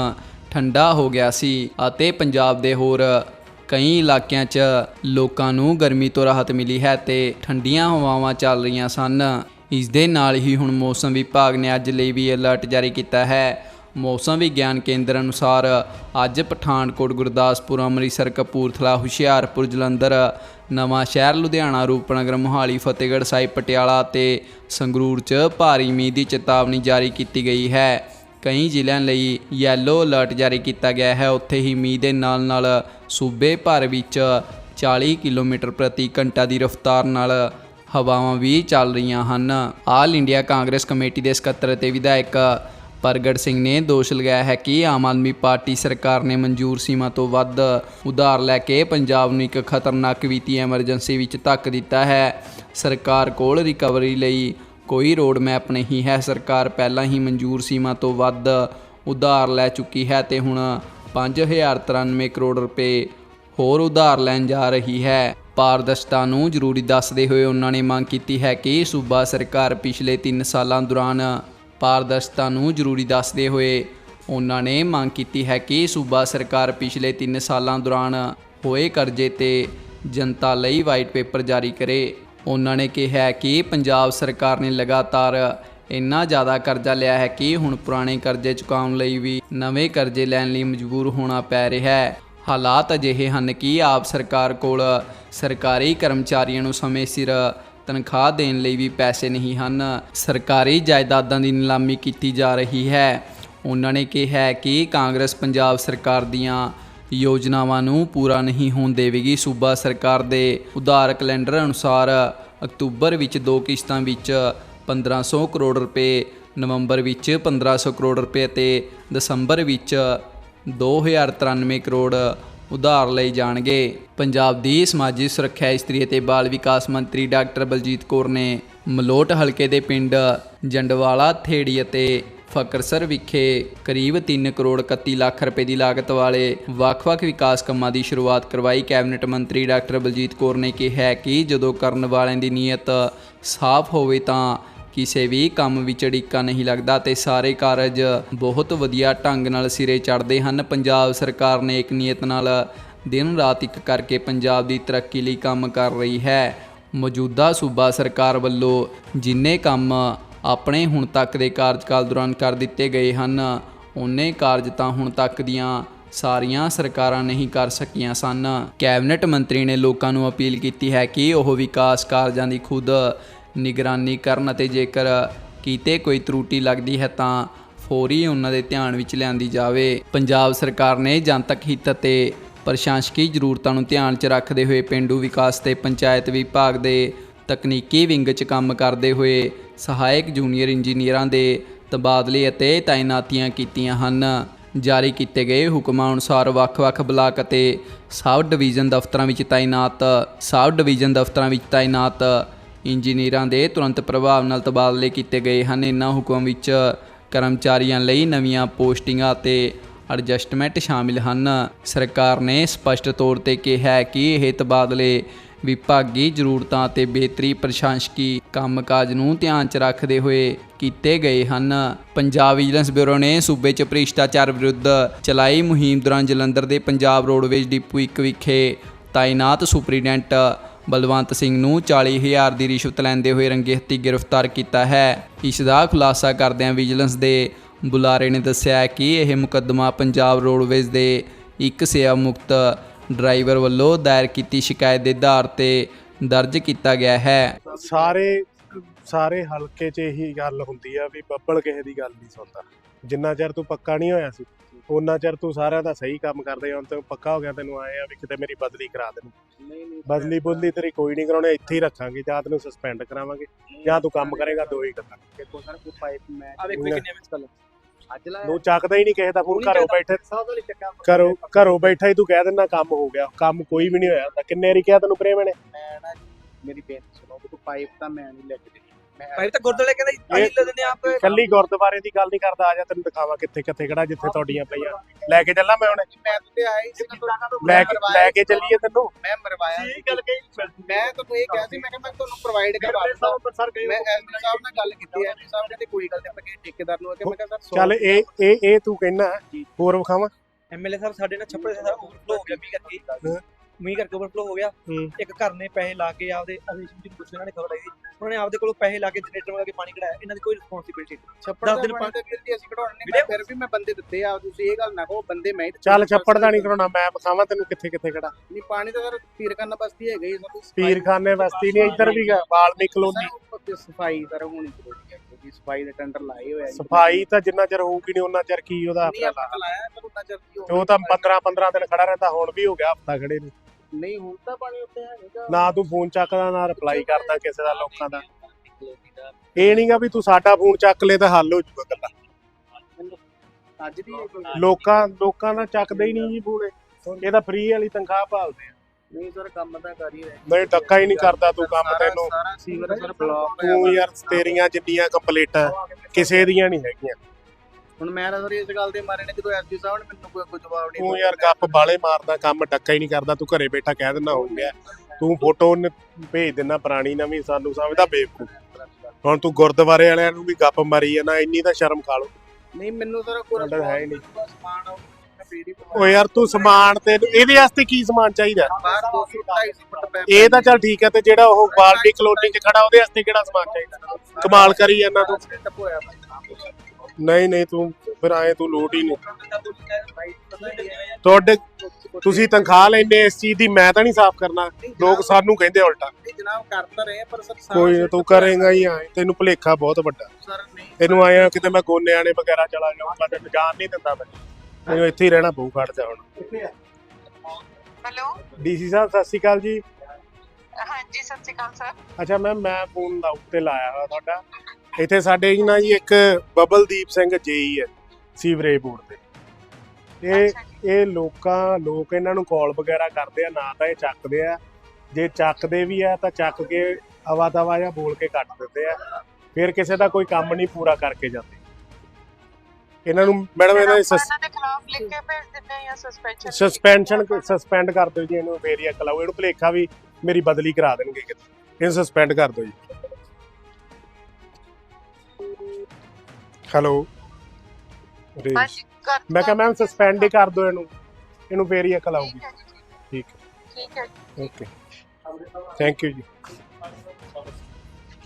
ਠੰਡਾ ਹੋ ਗਿਆ ਸੀ ਅਤੇ ਪੰਜਾਬ ਦੇ ਹੋਰ ਕਈ ਇਲਾਕਿਆਂ 'ਚ ਲੋਕਾਂ ਨੂੰ ਗਰਮੀ ਤੋਂ ਰਾਹਤ ਮਿਲੀ ਹੈ ਤੇ ਠੰਡੀਆਂ ਹਵਾਵਾਂ ਚੱਲ ਰਹੀਆਂ ਸਨ। ਇਸ ਦੇ ਨਾਲ ਹੀ ਹੁਣ ਮੌਸਮ ਵਿਭਾਗ ਨੇ ਅੱਜ ਲਈ ਵੀ ਅਲਰਟ ਜਾਰੀ ਕੀਤਾ ਹੈ। ਮੌਸਮ ਵਿਗਿਆਨ ਕੇਂਦਰ ਅਨੁਸਾਰ ਅੱਜ ਪਠਾਨਕੋਟ, ਗੁਰਦਾਸਪੁਰ, ਅੰਮ੍ਰਿਤਸਰ, ਕਪੂਰਥਲਾ, ਹੁਸ਼ਿਆਰਪੁਰ, ਜਲੰਧਰ, ਨਵਾਂ ਸ਼ਹਿਰ, ਲੁਧਿਆਣਾ, ਰੂਪਨਗਰ, ਮੋਹਾਲੀ, ਫਤਿਹਗੜ੍ਹ ਸਾਹਿਬ, ਪਟਿਆਲਾ ਤੇ ਸੰਗਰੂਰ 'ਚ ਭਾਰੀ ਮੀਂਹ ਦੀ ਚੇਤਾਵਨੀ ਜਾਰੀ ਕੀਤੀ ਗਈ ਹੈ। ਕਈ ਜ਼ਿਲ੍ਹਿਆਂ ਲਈ ਯੈਲੋ ਅਲਰਟ ਜਾਰੀ ਕੀਤਾ ਗਿਆ ਹੈ। ਉੱਥੇ ਹੀ ਮੀਂਹ ਦੇ ਨਾਲ ਨਾਲ ਸੂਬੇ ਭਰ ਵਿੱਚ 40 ਕਿਲੋਮੀਟਰ ਪ੍ਰਤੀ ਘੰਟਾ ਦੀ ਰਫ਼ਤਾਰ ਨਾਲ ਹਵਾਵਾਂ ਵੀ ਚੱਲ ਰਹੀਆਂ ਹਨ। ਆਲ ਇੰਡੀਆ ਕਾਂਗਰਸ ਕਮੇਟੀ ਦੇ ਸਕੱਤਰ ਅਤੇ ਵਿਧਾਇਕ ਪ੍ਰਗਟ ਸਿੰਘ ਨੇ ਦੋਸ਼ ਲਗਾਇਆ ਹੈ ਕਿ ਆਮ ਆਦਮੀ ਪਾਰਟੀ ਸਰਕਾਰ ਨੇ ਮਨਜ਼ੂਰ ਸੀਮਾ ਤੋਂ ਵੱਧ ਉਧਾਰ ਲੈ ਕੇ ਪੰਜਾਬ ਨੂੰ ਇੱਕ ਖਤਰਨਾਕ ਵਿੱਤੀ ਐਮਰਜੈਂਸੀ ਵਿੱਚ ਧੱਕ ਦਿੱਤਾ ਹੈ। ਸਰਕਾਰ ਕੋਲ ਰਿਕਵਰੀ ਲਈ ਕੋਈ ਰੋਡ ਮੈਪ ਨਹੀਂ ਹੈ। ਸਰਕਾਰ ਪਹਿਲਾਂ ਹੀ ਮਨਜ਼ੂਰ ਸੀਮਾ ਤੋਂ ਵੱਧ ਉਧਾਰ ਲੈ ਚੁੱਕੀ ਹੈ ਤੇ ਹੁਣ 5093 ਕਰੋੜ ਰੁਪਏ ਹੋਰ ਉਧਾਰ ਲੈਣ ਜਾ ਰਹੀ ਹੈ। ਪਾਰਦਰਸ਼ਤਾ ਨੂੰ ਜ਼ਰੂਰੀ ਦੱਸਦੇ ਹੋਏ ਉਹਨਾਂ ਨੇ ਮੰਗ ਕੀਤੀ ਹੈ ਕਿ ਸੂਬਾ ਸਰਕਾਰ ਪਿਛਲੇ 3 ਸਾਲਾਂ ਦੌਰਾਨ ਪਾਰਦਰਸ਼ਤਾ ਨੂੰ ਜ਼ਰੂਰੀ ਦੱਸਦੇ ਹੋਏ ਉਹਨਾਂ ਨੇ ਮੰਗ ਕੀਤੀ ਹੈ ਕਿ ਸੂਬਾ ਸਰਕਾਰ ਪਿਛਲੇ 3 ਸਾਲਾਂ ਦੌਰਾਨ ਹੋਏ ਕਰਜ਼ੇ ਤੇ ਜਨਤਾ ਲਈ ਵਾਈਟ ਪੇਪਰ ਜਾਰੀ ਕਰੇ। ਉਹਨਾਂ ਨੇ ਕਿਹਾ ਕਿ ਪੰਜਾਬ ਸਰਕਾਰ ਨੇ ਲਗਾਤਾਰ ਇੰਨਾ ਜ਼ਿਆਦਾ ਕਰਜ਼ਾ ਲਿਆ ਹੈ ਕਿ ਹੁਣ ਪੁਰਾਣੇ ਕਰਜ਼ੇ ਚੁਕਾਉਣ ਲਈ ਵੀ ਨਵੇਂ ਕਰਜ਼ੇ ਲੈਣ ਲਈ ਮਜਬੂਰ ਹੋਣਾ ਪੈ ਰਿਹਾ ਹੈ। ਹਾਲਾਤ ਅਜਿਹੇ ਹਨ ਕਿ ਆਪ ਸਰਕਾਰ ਕੋਲ ਸਰਕਾਰੀ ਕਰਮਚਾਰੀਆਂ ਨੂੰ ਸਮੇਂ ਸਿਰ ਤਨਖਾਹ ਦੇਣ ਲਈ ਵੀ ਪੈਸੇ ਨਹੀਂ ਹਨ। ਸਰਕਾਰੀ ਜਾਇਦਾਦਾਂ ਦੀ ਨਿਲਾਮੀ ਕੀਤੀ ਜਾ ਰਹੀ ਹੈ। ਉਹਨਾਂ ਨੇ ਕਿਹਾ ਕਿ ਕਾਂਗਰਸ ਪੰਜਾਬ ਸਰਕਾਰ ਦੀਆਂ ਯੋਜਨਾਵਾਂ ਨੂੰ ਪੂਰਾ ਨਹੀਂ ਹੋਣ ਦੇਵੇਗੀ। ਸੂਬਾ ਸਰਕਾਰ ਦੇ ਉਧਾਰ ਕੈਲੰਡਰ ਅਨੁਸਾਰ ਅਕਤੂਬਰ ਵਿੱਚ ਦੋ ਕਿਸ਼ਤਾਂ ਵਿੱਚ 1500 ਕਰੋੜ ਰੁਪਏ, ਨਵੰਬਰ ਵਿੱਚ 1500 ਕਰੋੜ ਰੁਪਏ ਅਤੇ ਦਸੰਬਰ ਵਿੱਚ 2093 ਕਰੋੜ ਉਧਾਰ ਲਈ ਜਾਣਗੇ। ਪੰਜਾਬ ਦੀ ਸਮਾਜਿਕ ਸੁਰੱਖਿਆ ਇਸਤਰੀ ਅਤੇ ਬਾਲ ਵਿਕਾਸ ਮੰਤਰੀ ਡਾਕਟਰ ਬਲਜੀਤ ਕੌਰ ਨੇ ਮਲੋਟ ਹਲਕੇ ਦੇ ਪਿੰਡ ਜੰਡਵਾਲਾ, ਥੇੜੀ ਅਤੇ ਫਕਰਸਰ ਵਿਖੇ ਕਰੀਬ 3 ਕਰੋੜ 31 ਲੱਖ ਰੁਪਏ ਦੀ ਲਾਗਤ ਵਾਲੇ ਵੱਖ-ਵੱਖ ਵਿਕਾਸ ਕੰਮਾਂ ਦੀ ਸ਼ੁਰੂਆਤ ਕਰਵਾਈ। ਕੈਬਨਿਟ ਮੰਤਰੀ ਡਾਕਟਰ ਬਲਜੀਤ ਕੌਰ ਨੇ ਕਿਹਾ ਕਿ ਜਦੋਂ ਕਰਨ ਵਾਲਿਆਂ ਦੀ ਨੀਅਤ ਸਾਫ਼ ਹੋਵੇ ਤਾਂ ਕਿਸੇ ਵੀ ਕੰਮ ਵਿੱਚ ਅੜਿੱਕਾ ਨਹੀਂ ਲੱਗਦਾ ਤੇ ਸਾਰੇ ਕਾਰਜ ਬਹੁਤ ਵਧੀਆ ਢੰਗ ਨਾਲ ਸਿਰੇ ਚੜ੍ਹਦੇ ਹਨ। ਪੰਜਾਬ ਸਰਕਾਰ ਨੇ ਇੱਕ ਨੀਅਤ ਨਾਲ ਦਿਨ ਰਾਤ ਇੱਕ ਕਰਕੇ ਪੰਜਾਬ ਦੀ ਤਰੱਕੀ ਲਈ ਕੰਮ ਕਰ ਰਹੀ ਹੈ। ਮੌਜੂਦਾ ਸੂਬਾ ਸਰਕਾਰ ਵੱਲੋਂ ਜਿੰਨੇ ਕੰਮ ਆਪਣੇ ਹੁਣ ਤੱਕ ਦੇ ਕਾਰਜਕਾਲ ਦੌਰਾਨ ਕਰ ਦਿੱਤੇ ਗਏ ਹਨ। ਉਹਨੇ ਕਾਰਜ ਤਾਂ ਹੁਣ ਤੱਕ ਦੀਆਂ ਸਾਰੀਆਂ ਸਰਕਾਰਾਂ ਨਹੀਂ ਕਰ ਸਕੀਆਂ ਸਨ। ਕੈਬਨਿਟ ਮੰਤਰੀ ਨੇ ਲੋਕਾਂ ਨੂੰ ਅਪੀਲ ਕੀਤੀ ਹੈ ਕਿ ਉਹ ਵਿਕਾਸ ਕਾਰਜਾਂ ਦੀ ਖੁਦ ਨਿਗਰਾਨੀ ਕਰਨ ਅਤੇ ਜੇਕਰ ਕੀਤੇ ਕੋਈ ਤਰੁੱਟੀ ਲੱਗਦੀ ਹੈ ਤਾਂ ਫੌਰੀ ਉਹਨਾਂ ਦੇ ਧਿਆਨ ਵਿੱਚ ਲਿਆਂਦੀ ਜਾਵੇ। ਪੰਜਾਬ ਸਰਕਾਰ ਨੇ ਜਨਤਕ ਹਿੱਤ ਅਤੇ ਪ੍ਰਸ਼ਾਸਕੀ ਜ਼ਰੂਰਤਾਂ ਨੂੰ ਧਿਆਨ 'ਚ ਰੱਖਦੇ ਹੋਏ ਪਿੰਡੂ ਵਿਕਾਸ ਤੇ ਪੰਚਾਇਤ ਵਿਭਾਗ ਦੇ ਤਕਨੀਕੀ ਵਿੰਗ 'ਚ ਕੰਮ ਕਰਦੇ ਹੋਏ ਸਹਾਇਕ ਜੂਨੀਅਰ ਇੰਜੀਨੀਅਰਾਂ ਦੇ ਤਬਾਦਲੇ ਅਤੇ ਤਾਇਨਾਤੀਆਂ ਕੀਤੀਆਂ ਹਨ। ਜਾਰੀ ਕੀਤੇ ਗਏ ਹੁਕਮਾਂ ਅਨੁਸਾਰ ਵੱਖ-ਵੱਖ ਬਲਾਕ ਅਤੇ ਸਬ ਡਿਵੀਜ਼ਨ ਦਫ਼ਤਰਾਂ ਵਿੱਚ ਤਾਇਨਾਤ, ਸਬ ਡਿਵੀਜ਼ਨ ਦਫ਼ਤਰਾਂ ਵਿੱਚ ਤਾਇਨਾਤ ਇੰਜੀਨੀਅਰਾਂ ਦੇ ਤੁਰੰਤ ਪ੍ਰਭਾਵ ਨਾਲ ਤਬਾਦਲੇ ਕੀਤੇ ਗਏ ਹਨ। ਇਹਨਾਂ ਹੁਕਮਾਂ ਵਿੱਚ ਕਰਮਚਾਰੀਆਂ ਲਈ ਨਵੀਆਂ ਪੋਸਟਿੰਗਾਂ ਅਤੇ ਐਡਜਸਟਮੈਂਟ ਸ਼ਾਮਿਲ ਹਨ। ਸਰਕਾਰ ਨੇ ਸਪਸ਼ਟ ਤੌਰ ਤੇ ਕਿਹਾ ਹੈ ਕਿ ਇਹ ਤਬਾਦਲੇ ਵਿਭਾਗੀ ਜ਼ਰੂਰਤਾਂ ਅਤੇ ਬਿਹਤਰੀ ਪ੍ਰਸ਼ਾਸਕੀ ਕੰਮਕਾਜ ਨੂੰ ਧਿਆਨ 'ਚ ਰੱਖਦੇ ਹੋਏ ਕੀਤੇ ਗਏ ਹਨ। ਪੰਜਾਬ ਵਿਜੀਲੈਂਸ ਬਿਊਰੋ ਨੇ ਸੂਬੇ 'ਚ ਭ੍ਰਿਸ਼ਟਾਚਾਰ ਵਿਰੁੱਧ ਚਲਾਈ ਮੁਹਿੰਮ ਦੌਰਾਨ ਜਲੰਧਰ ਦੇ ਪੰਜਾਬ ਰੋਡਵੇਜ਼ ਡਿਪੂ 1 ਵਿਖੇ ਤਾਇਨਾਤ ਸੁਪਰੀਡੈਂਟ ਬਲਵੰਤ ਸਿੰਘ ਨੂੰ 40000 ਦੀ ਰਿਸ਼ਵਤ ਲੈਂਦੇ ਹੋਏ ਰੰਗੇ ਹੱਥੀਂ ਗ੍ਰਿਫਤਾਰ ਕੀਤਾ ਹੈ। ਇਸ ਦਾ ਖੁਲਾਸਾ ਕਰਦਿਆਂ ਵਿਜੀਲੈਂਸ ਦੇ ਬੁਲਾਰੇ ਨੇ ਦੱਸਿਆ ਕਿ ਇਹ ਮੁਕੱਦਮਾ ਪੰਜਾਬ ਰੋਡਵੇਜ਼ ਦੇ ਇੱਕ ਸੇਵਾ ਮੁਕਤ ਡਰਾਈਵਰ ਵੱਲੋਂ ਦਾਇਰ ਕੀਤੀ ਸ਼ਿਕਾਇਤ ਦੇ ਆਧਾਰ ਤੇ ਦਰਜ ਕੀਤਾ ਗਿਆ ਹੈ। ਸਾਰੇ ਸਾਰੇ ਹਲਕੇ 'ਚ ਇਹੀ ਗੱਲ ਹੁੰਦੀ ਆ ਵੀ ਬੱਬਲ ਕਿਸੇ ਦੀ ਗੱਲ ਨਹੀਂ ਸੁਣਦਾ। ਜਿੰਨਾ ਚਿਰ ਤੂੰ ਪੱਕਾ ਨਹੀਂ ਹੋਇਆ ਸੀ ਉਹਨਾਂ ਚਿਰ ਤੂੰ ਸਾਰਿਆਂ ਦਾ ਸਹੀ ਕੰਮ ਕਰਦੇ ਹੁਣ ਤੈਨੂੰ ਪੱਕਾ ਹੋ ਗਿਆ ਤੈਨੂੰ ਆਏ ਆ ਵੀ ਕਿਤੇ ਮੇਰੀ ਬਦਲੀ ਕਰਾ ਦੇਣੀ ਨਹੀਂ ਨਹੀਂ ਬਦਲੀ ਬੁਦਲੀ ਤੇਰੀ ਕੋਈ ਨਹੀਂ ਕਰਾਉਣੀ ਇੱਥੇ ਹੀ ਰੱਖਾਂਗੇ ਜਾਂ ਤੈਨੂੰ ਸਸਪੈਂਡ ਕਰਾਵਾਂਗੇ ਜਾਂ ਤੂੰ ਕੰਮ ਕਰੇਗਾ ਦੋ ਹੀ ਗੱਲਾਂ। ਦੇਖੋ ਸਰ ਕੋਈ ਪਾਈਪ ਮੈਂ ਆ ਵੇਖੋ ਕਿੰਨੇ ਵਿੱਚ ਕੱਲ ਨੂੰ ਚੱਕਦਾ ਹੀ ਨਹੀਂ ਕਿਸੇ ਦਾ ਫੋਨ ਘਰੋਂ ਬੈਠੇ ਤੋਂ ਘਰੋਂ ਘਰੋਂ ਬੈਠਾ ਹੀ ਤੂੰ ਕਹਿ ਦਿੰਦਾ ਕੰਮ ਹੋ ਗਿਆ। ਕੰਮ ਕੋਈ ਵੀ ਨਹੀਂ ਹੋਇਆ। ਤਾਂ ਕਿੰਨੇ ਵਾਰੀ ਕਿਹਾ ਤੈਨੂੰ ਪ੍ਰੇਮ ਨੇ? ਮੈਂ ਨਾ ਮੇਰੀ ਬੇਨਤੀ ਸੁਣੋ ਕਿ ਪਾਈਪ ਤਾਂ ਮੈਂ ਨਹੀਂ ਲੈ ਕੇ ਭਾਈ ਤਾਂ ਗੁਰਦੁਆਰੇ ਕਹਿੰਦਾ ਅਸੀਂ ਲੈ ਦਿੰਦੇ ਆਪ। ਕੱਲੀ ਗੁਰਦੁਆਰੇ ਦੀ ਗੱਲ ਨਹੀਂ ਕਰਦਾ ਆ ਜਾ ਤੈਨੂੰ ਦਿਖਾਵਾਂ ਕਿੱਥੇ ਕਿੱਥੇ ਕਿਹੜਾ ਜਿੱਥੇ ਤੁਹਾਡੀਆਂ ਪਈਆਂ। ਲੈ ਕੇ ਚੱਲਾਂ ਮੈਂ ਹੁਣ। ਮੈਂ ਤੇ ਆਇਆ ਹੀ ਸੀ ਲੈ ਕੇ ਲੈ ਕੇ ਚੱਲੀਏ ਤੈਨੂੰ। ਮੈਂ ਮਰਵਾਇਆ ਸੀ। ਗੱਲ ਕਹੀ ਮੈਂ ਤੁਹਾਨੂੰ ਇਹ ਕਿਹਾ ਸੀ ਮੈਂ ਕਿਹਾ ਮੈਂ ਤੁਹਾਨੂੰ ਪ੍ਰੋਵਾਈਡ ਕਰਵਾ ਦਿੰਦਾ। ਮੈਂ ਐਮਪੀ ਸਾਹਿਬ ਨਾਲ ਗੱਲ ਕੀਤੀ ਐਮਪੀ ਸਾਹਿਬ ਕਹਿੰਦੇ ਕੋਈ ਗੱਲ ਨਹੀਂ ਆਪਾਂ ਕਿ ਠੇਕੇਦਾਰ ਨੂੰ ਆ ਕੇ ਮੈਂ ਕਿਹਾ ਸਰ ਚੱਲ ਇਹ ਇਹ ਇਹ ਤੂੰ ਕਹਿਣਾ ਹੋਰ ਵਿਖਾਵਾਂ? ਐਮਐਲਏ ਸਾਹਿਬ ਸਾਡੇ ਨਾਲ ਛੱਪੜੇ ਸਾਰਾ ਓਵਰਫਲੋ ਹੋ ਗਿਆ ਮੀਂਹ ਕਰਕੇ। ਮੀਂਹ ਕਰਕੇ ਓਵਰਫਲੋ ਹੋ ਗਿਆ। ਹੂੰ। ਇੱਕ ਘਰ ਨੇ ਪੈਸੇ ਲਾ ਕੇ ਆਪਦੇ ਅਵੇਸ਼ ਜੀ ਨੂੰ ਪੁੱਛਿਆ ਨੇ ਖਬਰ ਆਈ ਸੀ। ਉਹਨਾਂ ਨੇ ਆਪਦੇ ਕੋਲੋਂ ਪੈਸੇ ਲਾ ਕੇ ਜਨਰੇਟਰ ਲਗਾ ਕੇ ਪਾਣੀ ਕਢਾਇਆ। ਇਹਨਾਂ ਦੀ ਕੋਈ ਰਿਸਪੌਂਸਿਬਿਲਟੀ ਛੱਪੜ ਦਸ ਦਾ ਦਿਨ ਪਾਣੀ ਜੀ ਅਸੀਂ ਕਢਾਉਣਾ ਨਹੀਂ ਫਿਰ ਵੀ ਮੈਂ ਬੰਦੇ ਦਿੱਤੇ ਆ ਤੁਸੀਂ ਇਹ ਗੱਲ ਨਾ ਕਹੋ ਬੰਦੇ ਮੈਂ। ਚੱਲ ਛੱਪੜ ਦਾ ਨਹੀਂ ਕਰਾਉਣਾ ਮੈਂ ਵਿਖਾਵਾਂ ਤੈਨੂੰ ਕਿੱਥੇ ਕਿੱਥੇ ਖੜਾ ਨਹੀਂ ਪਾਣੀ ਤਾਂ ਸਰ ਪੀਰਖਾਨਾ ਬਸਤੀ ਹੈਗਾ ਹੀ ਸਭ ਪੀਰਖਾਨੇ ਬਸਤੀ ਨਹੀਂ ਇੱਧਰ ਵੀ ਗਾ ਵਾਲਮੀ ਕਲੋਨੀ ਸਫ਼ਾਈ ਸਰ ਹੋਣੀ ਜ਼ਰੂਰੀ ਹੈ ਕਿਉਂਕਿ ਸਫ਼ਾਈ ਦੇ ਟੈਂਡਰ ਲਾਏ ਹੋਏ ਆ ਜੀ। ਸਫ਼ਾਈ ਤਾਂ ਜਿੰਨਾ ਚਿਰ ਹੋਊਗੀ ਨਹੀਂ ਉਹਨਾਂ ਚਿਰ ਕੀ ਉਹਦਾ ਨਹੀਂ ਆਪਾਂ ਲਾਇਆ ਪਰ ਉਹਨਾਂ ਚਿਰ ਉਹ ਤਾਂ 15 15 ਦਿਨ ਖੜਾ ਰਹਿੰਦਾ ਹੁਣ ਵੀ ਹੋ ਗਿਆ ਹਫਤਾ ਖੜੇ ਨੂੰ। ਨਹੀਂ ਹੁਣ ਤਾਂ ਪਾਣੀ ਉੱਤੇ ਹੈ ਨਾ ਤੂੰ ਫੋਨ ਚੱਕਦਾ ਨਾ ਰਿਪਲਾਈ ਕਰਦਾ ਕਿਸੇ ਦਾ ਲੋਕਾਂ ਦਾ। ਇਹ ਨਹੀਂਗਾ ਵੀ ਤੂੰ ਸਾਡਾ ਫੋਨ ਚੱਕ ਲੈ ਤਾਂ ਹੱਲ ਹੋ ਜੂਗਾ ਗੱਲਾਂ ਅੱਜ ਦੀ ਲੋਕਾਂ ਲੋਕਾਂ ਦਾ ਚੱਕਦੇ ਹੀ ਨਹੀਂ ਜੀ ਫੋਨ। ਇਹ। ਤਾਂ ਫ੍ਰੀ ਵਾਲੀ ਤਨਖਾਹ ਭਾਲਦੇ ਆ। ਨਹੀਂ ਸਰ ਕੰਮ ਤਾਂ ਕਰ ਹੀ ਰਹੇ ਨਹੀਂ ਟੱਕਾ ਹੀ ਨਹੀਂ ਕਰਦਾ ਤੂੰ ਕੰਮ ਤੈਨੂੰ ਸਾਰਾ ਸੀਵਰ ਸਰ ਬਲੌਕ ਤੂੰ ਯਾਰ ਤੇਰੀਆਂ ਜਿੰਨੀਆਂ ਕੰਪਲੀਟਾਂ ਕਿਸੇ ਦੀਆਂ ਨਹੀਂ ਹੈਗੀਆਂ। ਹੁਣ ਮੈਂ ਤਾਂ ਸਰ ਇਸ ਗੱਲ ਦੇ ਮਾਰੇ ਨੇ ਜਦੋਂ ਐਸਪੀ ਸਾਹਿਬ ਨੇ ਮੈਨੂੰ ਕੋਈ ਕੋਈ ਜਵਾਬ ਨਹੀਂ ਤੂੰ ਯਾਰ ਗੱਪ ਬਾਲੇ ਮਾਰਦਾ ਕੰਮ ਟੱਕਾ ਹੀ ਨਹੀਂ ਕਰਦਾ ਤੂੰ ਘਰੇ ਬੈਠਾ ਕਹਿ ਦਿੰਦਾ ਹੋ ਗਿਆ। ਤੂੰ ਫੋਟੋ ਭੇਜ ਦਿੰਦਾ ਪੁਰਾਣੀ ਨਵੀਂ ਸਾਨੂੰ ਸਮਝਦਾ ਬੇਵਕੂਫ। ਹੁਣ ਤੂੰ ਗੁਰਦੁਆਰੇ ਵਾਲਿਆਂ ਨੂੰ ਵੀ ਗੱਪ ਮਾਰੀ ਜਾਂਦਾ ਇੰਨੀ ਤਾਂ ਸ਼ਰਮ ਖਾ ਲੋ ਨਹੀਂ ਮੈਨੂੰ ਸਰ ਕੋਈ ਹੈ ਨਹੀਂ। ਸਮਾਨ ਆਉ ਮੈਂ ਫੇਰ ਹੀ ਓ ਯਾਰ ਤੂੰ ਸਮਾਨ ਤੇ ਇਹਦੇ ਵਾਸਤੇ ਕੀ ਸਮਾਨ ਚਾਹੀਦਾ? ਬਾਹਰ 200 250 ਫੁੱਟ ਪੈ ਇਹ ਤਾਂ ਚੱਲ ਠੀਕ ਹੈ ਤੇ ਜਿਹੜਾ ਉਹ ਬਾਲਟੀ ਕਲੋਨੀ 'ਚ ਖੜਾ ਉਹਦੇ ਵਾਸਤੇ ਕਿਹੜਾ ਸਮਾਨ ਚਾਹੀਦਾ? ਕਮਾਲ ਕਰੀ ਜਾਂਦਾ ਤੂੰ। ਨਹੀਂ ਨਹੀਂ ਤੂੰ ਫਿਰ ਆਏ ਤੂੰ ਲੋਟ ਹੀ ਨਹੀਂ। ਤੁਹਾਡੇ ਤੁਸੀਂ ਤਨਖਾਹ ਲੈਂਦੇ ਇਸ ਚੀਜ਼ ਦੀ ਮੈਂ ਤਾਂ ਨਹੀਂ ਸਾਫ਼ ਕਰਨਾ। ਲੋਕ ਸਾਨੂੰ ਕਹਿੰਦੇ ਉਲਟਾ। ਨਹੀਂ ਜਨਾਬ ਕਰ ਤਾਂ ਰਹੇ ਆ, ਪਰ ਸਰ ਸਾਰਾ ਕੋਈ ਨੀ, ਤੂੰ ਕਰੇਗਾ ਹੀ ਆਏ ਤੈਨੂੰ ਭੁਲੇਖਾ ਬਹੁਤ ਵੱਡਾ। ਸਰ ਨਹੀਂ ਤੈਨੂੰ ਆਇਆ ਕਿਤੇ ਮੈਂ ਗੋਨਿਆਣੇ ਵਗੈਰਾ ਚਲਾ ਜਾਊਂਗਾ ਤੈਨੂੰ ਜਾਣ ਨਹੀਂ ਦਿੰਦਾ ਮੈਂ। ਤੈਨੂੰ ਇੱਥੇ ਹੀ ਰਹਿਣਾ ਪਊ ਖੜ ਜਾ ਹੁਣ। ਹੈਲੋ? ਡੀਸੀ ਸਾਹਿਬ ਸਤਿ ਸ਼੍ਰੀ ਅਕਾਲ ਜੀ। ਹਾਂਜੀ ਸਤਿ ਸ਼੍ਰੀ ਅਕਾਲ ਸਰ। ਅੱਛਾ ਮੈਮ ਮੈਂ ਫੋਨ ਦਾ ਉੱਤੇ ਲਾਇਆ ਹੋਇਆ ਤੁਹਾਡਾ। ਇੱਥੇ ਸਾਡੇ ਜੀ ਨਾ ਜੀ ਇੱਕ ਬਬਲਦੀਪ ਸਿੰਘ ਜੇਈ ਹੈ ਸੀਵਰੇਜ ਬੋਰਡ ਤੇ। ਇਹ ਇਹ ਲੋਕਾਂ ਲੋਕ ਇਹਨਾਂ ਨੂੰ ਕਾਲ ਵਗੈਰਾ ਕਰਦੇ ਆ ਨਾ ਤਾਂ ਇਹ ਚੱਕਦੇ ਆ। ਜੇ ਚੱਕਦੇ ਵੀ ਆ ਤਾਂ ਚੱਕ ਕੇ ਅਵਾ ਤਵਾ ਜਾਂ ਬੋਲ ਕੇ ਕੱਟ ਦਿੰਦੇ ਆ। ਫਿਰ ਕਿਸੇ ਦਾ ਕੋਈ ਕੰਮ ਨਹੀਂ ਪੂਰਾ ਕਰਕੇ ਜਾਂਦੇ। ਇਹਨਾਂ ਨੂੰ ਮੈਡਮ ਇਹਨਾਂ ਦੀ ਦੇ ਖਿਲਾਫ ਲਿਖ ਕੇ ਭੇਜ ਦਿੰਦੇ ਹਾਂ ਜਾਂ ਸਸਪੈਂਸ਼ਨ ਸਸਪੈਂਸ਼ਨ ਸਸਪੈਂਡ ਕਰ ਦਿਓ ਜੀ ਇਹਨੂੰ ਫੇਰ ਅਕਲ ਆਊ। ਇਹਨੂੰ ਭੁਲੇਖਾ ਵੀ ਮੇਰੀ ਬਦਲੀ ਕਰਾ ਦੇਣਗੇ ਕਿਤੇ। ਇਹਨੂੰ ਸਸਪੈਂਡ ਕਰ ਦਿਓ ਜੀ। ਹੈਲੋ ਹਾਂਜੀ ਕਰ ਮੈਂ ਕਿਹਾ ਮੈਮ ਸਸਪੈਂਡ ਹੀ ਕਰ। ਦਿਓ ਇਹਨੂੰ। ਇਹਨੂੰ ਫੇਰ ਹੀ ਅਕਲ ਆਊਗੀ। ਠੀਕ ਠੀਕ ਜੀ, ਹੈ। ਜੀ। ਓਕੇ ਥੈਂਕ ਯੂ ਜੀ।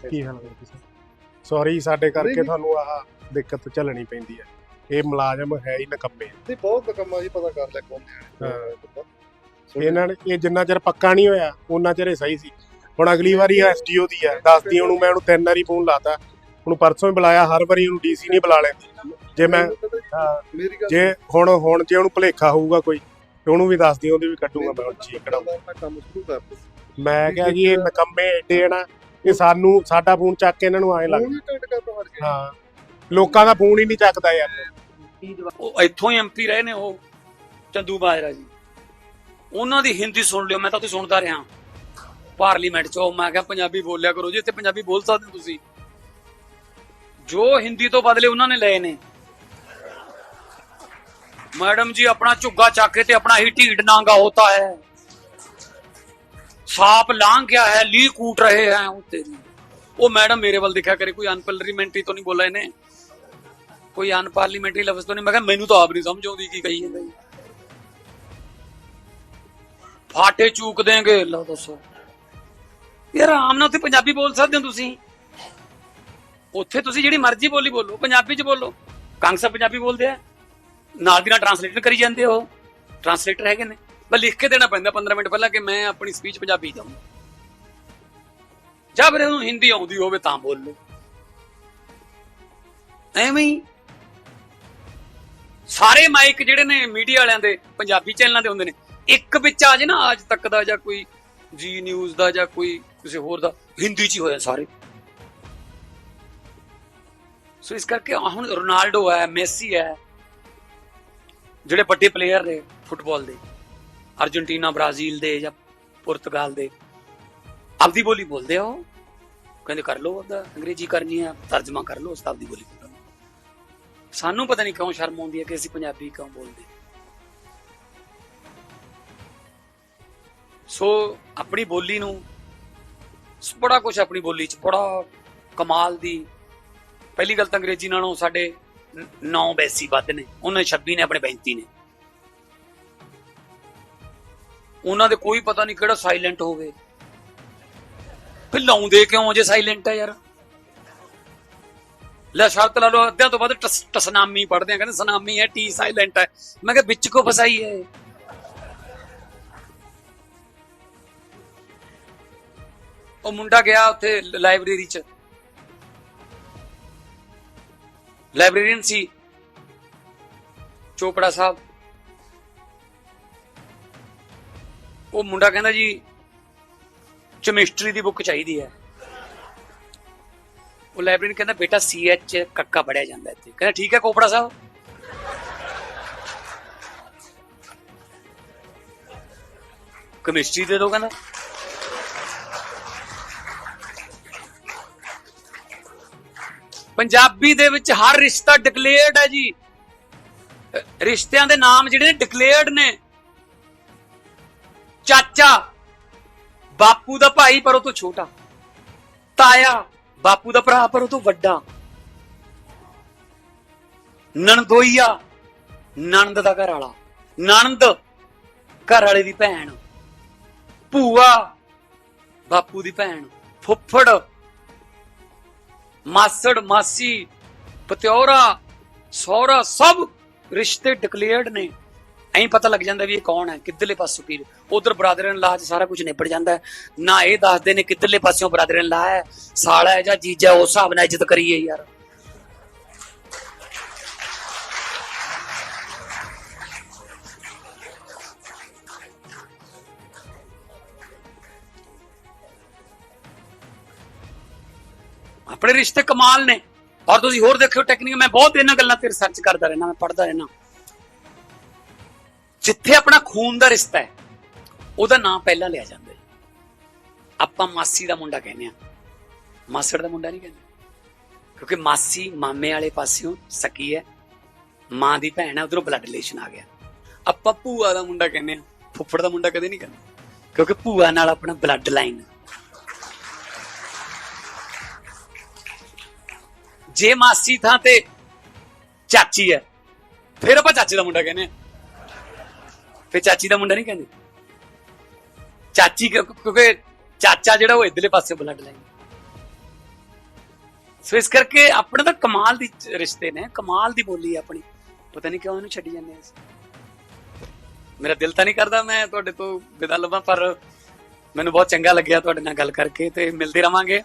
ਕੀ ਹਾਲ ਹੈ ਤੁਸੀਂ ਸੌਰੀ ਸਾਡੇ ਕਰਕੇ ਤੁਹਾਨੂੰ ਆਹ ਦਿੱਕਤ ਝੱਲਣੀ ਪੈਂਦੀ ਹੈ। ਇਹ ਮੁਲਾਜ਼ਮ ਹੈ ਹੀ ਨਕੰਮੇ। ਤੇ ਬਹੁਤ ਕੰਮਾਂ ਦੀ ਪਤਾ ਕਰ ਲਿਆ ਕੌਣ ਹਾਂ। ਇਹਨਾਂ ਨੇ ਇਹ ਜਿੰਨਾ ਚਿਰ ਪੱਕਾ ਨਹੀਂ ਹੋਇਆ ਉਹਨਾਂ ਚਿਰ ਇਹ ਸਹੀ ਸੀ। ਹੁਣ ਅਗਲੀ ਵਾਰੀ ਐਸਡੀਓ ਦੀ ਹੈ। ਦੱਸਦੀ ਉਹਨੂੰ ਮੈਂ ਉਹਨੂੰ ਤਿੰਨ ਵਾਰੀ ਫੋਨ ਲਾਤਾ। ਉਹਨੂੰ ਪਰਸੋਂ ਹੀ ਬੁਲਾਇਆ ਹਰ ਵਾਰੀ ਉਹਨੂੰ ਡੀਸੀ ਨਹੀਂ ਬੁਲਾ ਲੈਂਦੀ। ਜੇ ਮੈਂ ਹਾਂ, ਮੇਰੀ ਗੱਲ ਜੇ ਹੁਣ ਹੁਣ ਜੇ ਉਹਨੂੰ ਭੁਲੇਖਾ ਹੋਊਗਾ ਕੋਈ ਤੇ ਉਹਨੂੰ ਵੀ ਦੱਸਦੀ ਉਹਦੀ ਵੀ ਕੱਢੂਗਾ ਮੈਂ ਹੁਣ ਚੀਕ ਕਢਾਊਂ ਮੈਂ ਕੰਮ ਸ਼ੁਰੂ ਕਰ ਦਿੱਤਾ। ਮੈਂ ਕਿਹਾ ਜੀ ਇਹ ਨਕੰਮੇ ਏਡੇ ਨਾ ਇਹ ਸਾਨੂੰ ਸਾਡਾ ਫੋਨ ਚੱਕ ਕੇ ਇਹਨਾਂ ਨੂੰ ਐਂ ਲੱਗਦਾ। ਹਾਂ। ਲੋਕਾਂ ਦਾ ਫੋਨ ਹੀ ਨਹੀਂ ਚੱਕਦਾ ਯਾਰ। ਉਹ ਇੱਥੋਂ ਹੀ ਐਮਪੀ ਰਹੇ ਨੇ ਉਹ ਚੰਦੂ ਬਾਜਰਾ ਜੀ। ਉਹਨਾਂ ਦੀ ਹਿੰਦੀ ਸੁਣ ਲਿਓ ਮੈਂ ਤਾਂ ਉੱਥੇ ਸੁਣਦਾ ਰਿਹਾ। ਪਾਰਲੀਮੈਂਟ 'ਚ ਉਹ ਮੈਂ ਕਿਹਾ ਪੰਜਾਬੀ ਬੋਲਿਆ ਕਰੋ ਜੀ ਇੱਥੇ ਪੰਜਾਬੀ ਬੋਲ ਸਕਦੇ ਹੋ ਤੁਸੀਂ। जो हिंदी तो बदले उन्होंने ले ने। मैडम जी, अपना झुग्गा चाके ते अपना ही ढीड नांगा होता है। साप लांग गया है, ली कूट रहे हैं तेरी वो मैडम मेरे वाल दिखा करे, कोई अनपार्लीमेंट्री तो नहीं बोला इन्हें। कोई अनपार्लीमेंट्री लफ्ज तो नहीं। मैं मैनू तो आप नहीं समझ आई कही है भाई। फाटे चूक देंगे। अल्लाह दसो। यार, आम ना उत्थे पंजाबी बोल सकते हो तुम ਉੱਥੇ ਤੁਸੀਂ ਜਿਹੜੀ ਮਰਜ਼ੀ ਬੋਲੀ ਬੋਲੋ, ਪੰਜਾਬੀ ਚ ਬੋਲੋ। ਕਾਂਗਸਾ ਪੰਜਾਬੀ ਬੋਲਦੇ ਆ। ਨਾਲ ਦੀ ਨਾਲ ਟਰਾਂਸਲੇਟਰ ਕਰੀ ਜਾਂਦੇ ਹੋ ਟਰਾਂਸਲੇਟਰ ਹੈਗੇ ਨੇ। ਬਸ ਲਿਖ ਕੇ ਦੇਣਾ ਪੈਂਦਾ 15 ਮਿੰਟ ਪਹਿਲਾਂ ਕਿ ਮੈਂ ਆਪਣੀ ਸਪੀਚ ਪੰਜਾਬੀ ਦਊਂ ਜਾਂ ਫਿਰ ਉਹਨੂੰ ਹਿੰਦੀ ਆਉਂਦੀ ਹੋਵੇ ਤਾਂ ਬੋਲ। ਲਓ ਐਵੇਂ ਹੀ। ਸਾਰੇ ਮਾਈਕ ਜਿਹੜੇ ਨੇ ਮੀਡੀਆ ਵਾਲਿਆਂ ਦੇ, ਪੰਜਾਬੀ ਚੈਨਲਾਂ ਦੇ ਹੁੰਦੇ ਨੇ। ਇੱਕ ਵਿੱਚ ਆ ਜੇ ਨਾ, ਅੱਜ ਤੱਕ ਦਾ ਜਾਂ ਕੋਈ ਜੀ ਨਿਊਜ਼ ਦਾ ਜਾਂ ਕੋਈ ਕਿਸੇ ਹੋਰ ਦਾ, ਹਿੰਦੀ ਚ ਹੀ ਹੋਇਆ ਸਾਰੇ। ਸੋ ਇਸ ਕਰਕੇ ਹੁਣ ਰੋਨਾਲਡੋ ਹੈ, ਮੈਸੀ ਹੈ, ਜਿਹੜੇ ਵੱਡੇ ਪਲੇਅਰ ਨੇ ਫੁੱਟਬਾਲ ਦੇ, ਅਰਜਨਟੀਨਾ, ਬ੍ਰਾਜ਼ੀਲ ਦੇ ਜਾਂ ਪੁਰਤਗਾਲ ਦੇ, ਆਪਦੀ ਬੋਲੀ ਬੋਲਦੇ ਆ ਉਹ। ਕਹਿੰਦੇ ਕਰ ਲਓ ਉਹਦਾ ਅੰਗਰੇਜ਼ੀ ਕਰਨੀ ਹੈ, ਤਰਜਮਾ ਕਰ ਲਓ ਉਸ ਆਪਦੀ ਬੋਲੀ ਸਾਨੂੰ ਪਤਾ ਨਹੀਂ ਕਿਉਂ ਸ਼ਰਮ ਆਉਂਦੀ ਹੈ ਕਿ ਅਸੀਂ ਪੰਜਾਬੀ ਕਿਉਂ ਬੋਲਦੇ। ਸੋ ਆਪਣੀ ਬੋਲੀ ਨੂੰ, ਬੜਾ ਕੁਝ ਆਪਣੀ ਬੋਲੀ 'ਚ, ਬੜਾ ਕਮਾਲ ਦੀ ਪਹਿਲੀ ਗੱਲ ਤਾਂ ਅੰਗਰੇਜ਼ੀ ਨਾਲੋਂ ਸਾਡੇ 9 ਬੈਸੀ ਵੱਧ ਨੇ। ਉਹਨਾਂ ਦੇ 26 ਨੇ, ਆਪਣੇ 35 ਨੇ। ਉਹਨਾਂ ਦੇ ਕੋਈ ਪਤਾ ਨਹੀਂ ਕਿਹੜਾ ਸਾਇਲੈਂਟ ਹੋਵੇ। ਫਿਰ ਲਾਉਂਦੇ ਕਿਉਂ ਜੇ ਸਾਇਲੈਂਟ ਹੈ ਯਾਰ? ਲੈ ਸ਼ਰਤ ਲਾ ਲਓ, ਅੱਧਿਆਂ ਤੋਂ ਵੱਧ ਟਸ- ਟਸਨਾਮੀ ਪੜਦੇ ਆ, ਕਹਿੰਦੇ ਸਨਾਮੀ ਹੈ, ਟੀ ਸਾਇਲੈਂਟ ਹੈ। ਮੈਂ ਕਿਹਾ ਵਿੱਚ ਕੋ ਫਸਾਈ ਹੈ? ਉਹ ਮੁੰਡਾ ਗਿਆ ਉੱਥੇ ਲਾਇਬ੍ਰੇਰੀ ਚ। ਲਾਇਬ੍ਰੇਰੀਅਨ ਸੀ। ਚੋਪੜਾ ਸਾਹਿਬ। ਉਹ ਮੁੰਡਾ ਕਹਿੰਦਾ ਜੀ ਕੈਮਿਸਟਰੀ ਦੀ ਬੁੱਕ ਚਾਹੀਦੀ ਹੈ। ਉਹ ਲਾਇਬ੍ਰੇਰੀਅਨ ਕਹਿੰਦਾ, ਬੇਟਾ ਸੀ ਐਚ ਕੱਕਾ ਪੜਿਆ ਜਾਂਦਾ ਇੱਥੇ। ਕਹਿੰਦਾ, ਠੀਕ ਹੈ ਕੋਪੜਾ ਸਾਹਿਬ। ਕੈਮਿਸਟਰੀ ਦੇ ਦੋ ਕਹਿੰਦਾ। ਪੰਜਾਬੀ ਦੇ ਵਿੱਚ ਹਰ ਰਿਸ਼ਤਾ ਡਿਕਲੇਅਰਡ ਹੈ ਜੀ। ਰਿਸ਼ਤਿਆਂ ਦੇ ਨਾਮ ਜਿਹੜੇ ਨੇ ਡਿਕਲੇਅਰਡ ਨੇ। ਚਾਚਾ, ਬਾਪੂ ਦਾ ਭਾਈ ਪਰ ਉਹ ਤੋਂ ਛੋਟਾ। ਤਾਇਆ, ਬਾਪੂ ਦਾ ਭਰਾ ਪਰ ਉਹ ਤੋਂ ਵੱਡਾ। ਨਣਦੋਈਆ, ਨਣਦ ਦਾ ਘਰ ਵਾਲਾ ਨਣਦ ਘਰ ਵਾਲੇ ਦੀ ਭੈਣ। ਭੂਆ, ਬਾਪੂ ਦੀ ਭੈਣ। ਫੁੱਫੜ ਮਾਸੜ, ਮਾਸੀ, ਪਤਿਓਰਾ, ਸਹੁਰਾ, ਸਭ ਰਿਸ਼ਤੇ ਡਿਕਲੇਅਰਡ ਨੇ। ਐਂ ਪਤਾ ਲੱਗ ਜਾਂਦਾ ਵੀ ਇਹ ਕੌਣ ਹੈ, ਕਿੱਧਰਲੇ ਪਾਸੋਂ ਕੀ ਉਧਰ ਬਰਾਦਰ ਇਨ ਲਾਹ 'ਚ ਸਾਰਾ ਕੁਝ ਨਿਬੜ ਜਾਂਦਾ ਨਾ ਇਹ ਦੱਸਦੇ ਨੇ ਕਿੱਧਰਲੇ ਪਾਸਿਓਂ ਬਰਾਦਰ ਇਨ ਲਾਹ ਹੈ, ਸਾਲਾ ਹੈ ਜਾਂ ਜੀਜਾ, ਉਸ ਹਿਸਾਬ ਨਾਲ ਇੱਜ਼ਤ ਕਰੀਏ ਯਾਰ। ਆਪਣੇ ਰਿਸ਼ਤੇ ਕਮਾਲ ਨੇ। ਔਰ ਤੁਸੀਂ ਹੋਰ ਦੇਖਿਓ ਟੈਕਨੀਕ ਮੈਂ ਬਹੁਤ ਇਹਨਾਂ ਗੱਲਾਂ ਤੇ ਰਿਸਰਚ ਕਰਦਾ ਰਹਿਣਾ ਮੈਂ ਪੜ੍ਹਦਾ ਰਹਿਣਾ ਜਿੱਥੇ ਆਪਣਾ ਖੂਨ ਦਾ ਰਿਸ਼ਤਾ ਹੈ, ਉਹਦਾ ਨਾਮ ਪਹਿਲਾਂ ਲਿਆ ਜਾਂਦਾ ਹੈ। ਆਪਾਂ ਮਾਸੀ ਦਾ ਮੁੰਡਾ ਕਹਿੰਦੇ ਆ ਮਾਸੜ ਦਾ ਮੁੰਡਾ ਨਹੀਂ ਕਹਿੰਦੇ। ਕਿਉਂਕਿ ਮਾਸੀ ਮਾਮੇ ਵਾਲੇ ਪਾਸਿਓਂ ਸਕੀ ਹੈ, ਮਾਂ ਦੀ ਭੈਣ ਹੈ, ਉਧਰੋਂ ਬਲੱਡ ਰਿਲੇਸ਼ਨ ਆ ਗਿਆ। ਆਪਾਂ ਭੂਆ ਦਾ ਮੁੰਡਾ ਕਹਿੰਦੇ ਆ ਫੁੱਫੜ ਦਾ ਮੁੰਡਾ ਕਦੇ ਨਹੀਂ ਕਹਿੰਦੇ। ਕਿਉਂਕਿ ਭੂਆ ਨਾਲ ਆਪਣਾ ਬਲੱਡ ਲਾਈਨ ਜੇ ਮਾਸੀ ਥਾਂ ਤੇ ਚਾਚੀ ਹੈ, ਫਿਰ ਆਪਾਂ ਚਾਚੀ ਦਾ ਮੁੰਡਾ ਕਹਿੰਦੇ ਫਿਰ ਚਾਚੀ ਦਾ ਮੁੰਡਾ ਨਹੀਂ ਕਹਿੰਦੇ। ਚਾਚੀ ਕਿਉਂਕਿ ਚਾਚਾ ਜਿਹੜਾ ਉਹ ਇਧਰਲੇ ਪਾਸੇ ਬਲੱਡ ਲਾਈਨ ਸੋ ਇਸ ਕਰਕੇ ਆਪਣੇ ਤਾਂ ਕਮਾਲ ਦੀ ਰਿਸ਼ਤੇ ਨੇ, ਕਮਾਲ ਦੀ ਬੋਲੀ ਹੈ ਆਪਣੀ। ਪਤਾ ਨਹੀਂ ਕਿਉਂ ਇਹਨੂੰ ਛੱਡੀ ਜਾਂਦੇ ਆ। ਮੇਰਾ ਦਿਲ ਤਾਂ ਨਹੀਂ ਕਰਦਾ ਮੈਂ ਤੁਹਾਡੇ ਤੋਂ ਵਿਦਾ ਲਵਾਂ, ਪਰ ਮੈਨੂੰ ਬਹੁਤ ਚੰਗਾ ਲੱਗਿਆ ਤੁਹਾਡੇ ਨਾਲ ਗੱਲ ਕਰਕੇ ਤੇ ਮਿਲਦੇ ਰਵਾਂਗੇ।